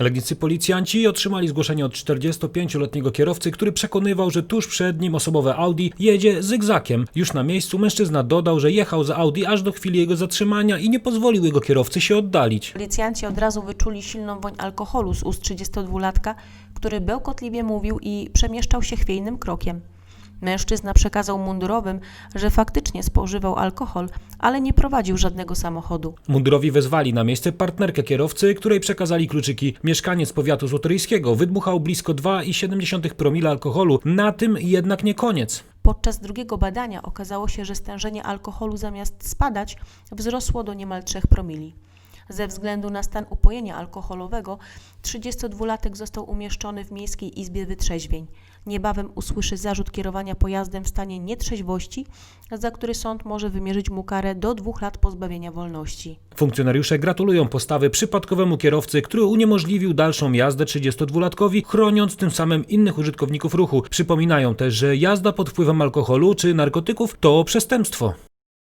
Legnicy policjanci otrzymali zgłoszenie od 45-letniego kierowcy, który przekonywał, że tuż przed nim osobowe Audi jedzie zygzakiem. Już na miejscu mężczyzna dodał, że jechał za Audi aż do chwili jego zatrzymania i nie pozwolił jego kierowcy się oddalić. Policjanci od razu wyczuli silną woń alkoholu z ust 32-latka, który bełkotliwie mówił i przemieszczał się chwiejnym krokiem. Mężczyzna przekazał mundurowym, że faktycznie spożywał alkohol, ale nie prowadził żadnego samochodu. Mundurowi wezwali na miejsce partnerkę kierowcy, której przekazali kluczyki. Mieszkaniec powiatu złotoryjskiego wydmuchał blisko 2,7 promila alkoholu. Na tym jednak nie koniec. Podczas drugiego badania okazało się, że stężenie alkoholu zamiast spadać wzrosło do niemal 3 promili. Ze względu na stan upojenia alkoholowego 32-latek został umieszczony w Miejskiej Izbie Wytrzeźwień. Niebawem usłyszy zarzut kierowania pojazdem w stanie nietrzeźwości, za który sąd może wymierzyć mu karę do dwóch lat pozbawienia wolności. Funkcjonariusze gratulują postawy przypadkowemu kierowcy, który uniemożliwił dalszą jazdę 32-latkowi, chroniąc tym samym innych użytkowników ruchu. Przypominają też, że jazda pod wpływem alkoholu czy narkotyków to przestępstwo.